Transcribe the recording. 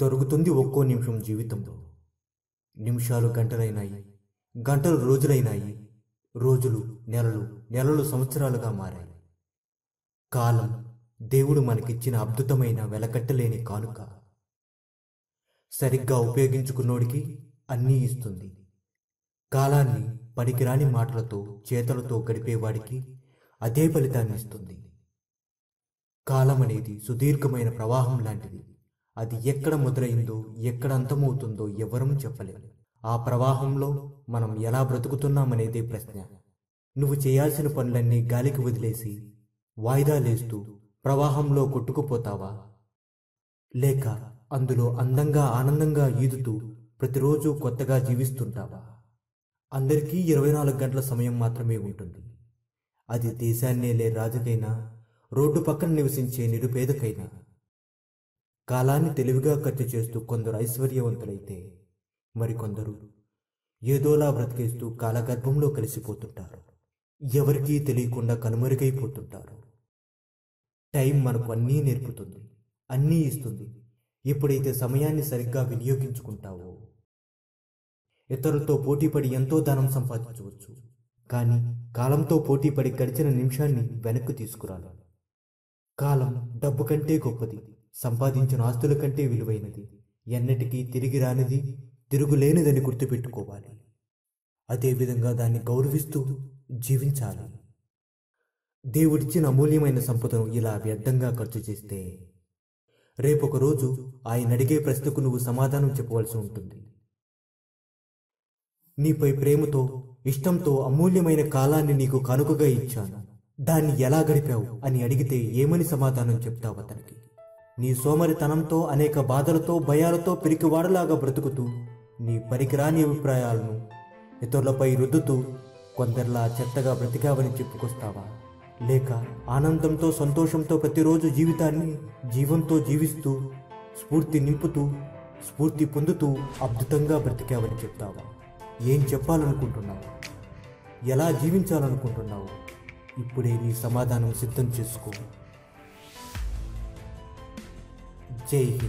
తొరుగుతుంది ఒక్కో నిమిషం జీవితంలో. నిమిషాలు గంటలైనాయి గంటలు రోజులైనాయి రోజులు నెలలు నెలలు సంవత్సరాలుగా మారాయి. కాలం దేవుడు మనకిచ్చిన అద్భుతమైన వెలకట్టలేని కానుక. సరిగ్గా ఉపయోగించుకున్నోడికి అన్నీ ఇస్తుంది. కాలాన్ని పనికిరాని మాటలతో చేతలతో గడిపేవాడికి అదే ఫలితాన్ని ఇస్తుంది. కాలం అనేది సుదీర్ఘమైన ప్రవాహం లాంటిది. అది ఎక్కడ మొదలైందో ఎక్కడ అంతమవుతుందో ఎవరూ చెప్పలేము ఆ ప్రవాహంలో మనం ఎలా బ్రతుకుతున్నామనేదే ప్రశ్న. నువ్వు చేయాల్సిన పనులన్నీ గాలికి వదిలేసి వాయిదాలేస్తూ ప్రవాహంలో కొట్టుకుపోతావా? లేక అందులో అందంగా ఆనందంగా ఈదుతూ ప్రతిరోజు కొత్తగా జీవిస్తుంటావా? అందరికీ ఇరవై నాలుగు గంటల సమయం మాత్రమే ఉంటుంది. అది దేశాన్నేలే రాజుకైనా రోడ్డు పక్కన నివసించే నిరుపేదకైనా. కాలాన్ని తెలివిగా ఖర్చు చేస్తూ కొందరు ఐశ్వర్యవంతులైతే మరికొందరు ఏదోలా బ్రతికేస్తూ కాలగర్భంలో కలిసిపోతుంటారు. ఎవరికీ తెలియకుండా కనుమరుగైపోతుంటారు. టైం మనకు అన్నీ నేర్పుతుంది అన్నీ ఇస్తుంది. ఎప్పుడైతే సమయాన్ని సరిగ్గా వినియోగించుకుంటావో ఇతరులతో పోటీపడి ఎంతో ధనం సంపాదించవచ్చు. కానీ కాలంతో పోటీపడి గడిచిన నిమిషాన్ని వెనక్కు తీసుకురాలి. కాలం డబ్బు కంటే గొప్పది. సంపాదించిన ఆస్తుల కంటే విలువైనది. ఎన్నటికీ తిరిగి రానిది తిరుగులేనిదని గుర్తుపెట్టుకోవాలి. అదేవిధంగా దాన్ని గౌరవిస్తూ జీవించాలి. దేవుడిచ్చిన అమూల్యమైన సంపదను ఇలా వ్యర్థంగా ఖర్చు చేస్తే రేపొక రోజు ఆయన అడిగే ప్రశ్నకు నువ్వు సమాధానం చెప్పవలసి ఉంటుంది. నీపై ప్రేమతో ఇష్టంతో అమూల్యమైన కాలాన్ని నీకు కనుకగా ఇచ్చాను. దాన్ని ఎలా గడిపావు అని అడిగితే ఏమని సమాధానం చెప్తావు అతనికి? నీ సోమరితనంతో అనేక బాధలతో భయాలతో పిరికివాడలాగా బ్రతుకుతూ నీ పరికిరాని అభిప్రాయాలను ఇతరులపై రుద్దుతూ కొందరిలా చెత్తగా బ్రతికావని చెప్పుకొస్తావా? లేక ఆనందంతో సంతోషంతో ప్రతిరోజు జీవితాన్ని జీవంతో జీవిస్తూ స్ఫూర్తి నింపుతూ స్ఫూర్తి పొందుతూ అద్భుతంగా బ్రతికావని చెప్తావా? ఏం చెప్పాలనుకుంటున్నావు? ఎలా జీవించాలనుకుంటున్నావు? ఇప్పుడే నీ సమాధానం సిద్ధం చేసుకో. 建议去